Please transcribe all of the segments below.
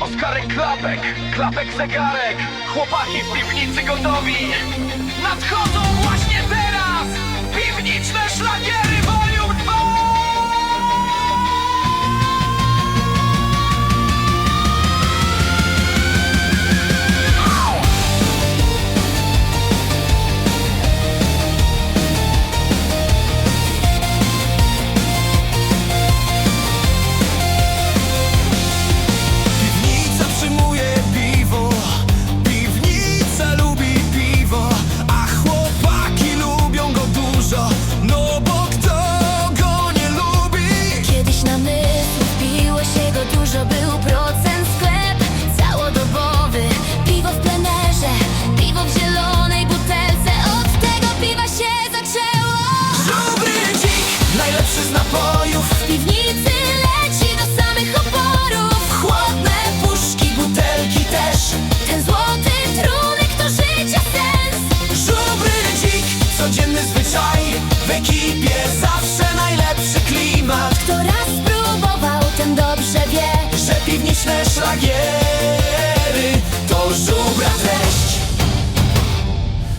Oskarek klapek, klapek zegarek Chłopaki w piwnicy gotowi. Nadchodzą właśnie te bariery To żubra treść.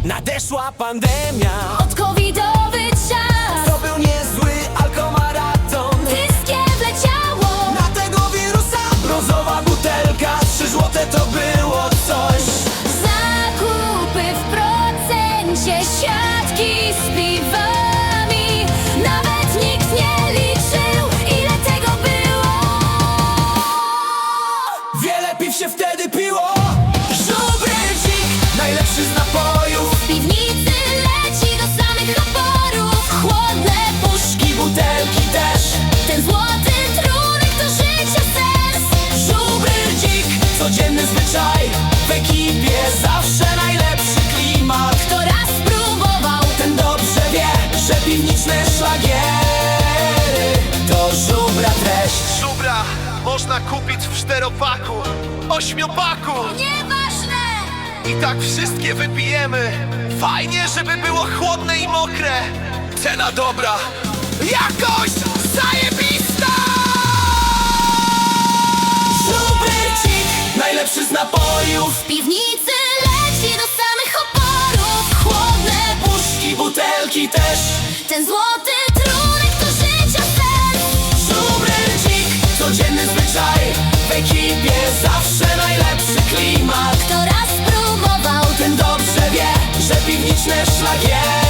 Nadeszła pandemia. można kupić w czteropaku, ośmiopaku. Nieważne! I tak wszystkie wypijemy. Fajnie, żeby było chłodne i mokre. Cena dobra. Jakość zajebista! Żubrycik, najlepszy z napojów. W piwnicy leci do samych oporów. Chłodne puszki, butelki też. Ten złoty Liczne szlagiery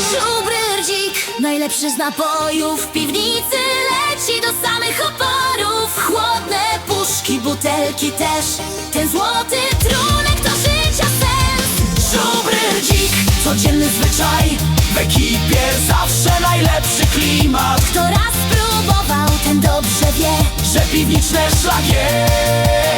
Żubryrdzik, najlepszy z napojów. W piwnicy leci do samych oporów. Chłodne puszki, butelki też, ten złoty trunek to życia sens Żubryrdzik, codzienny zwyczaj, w ekipie zawsze najlepszy klimat. Kto raz próbował, ten dobrze wie, że piwniczne szlagier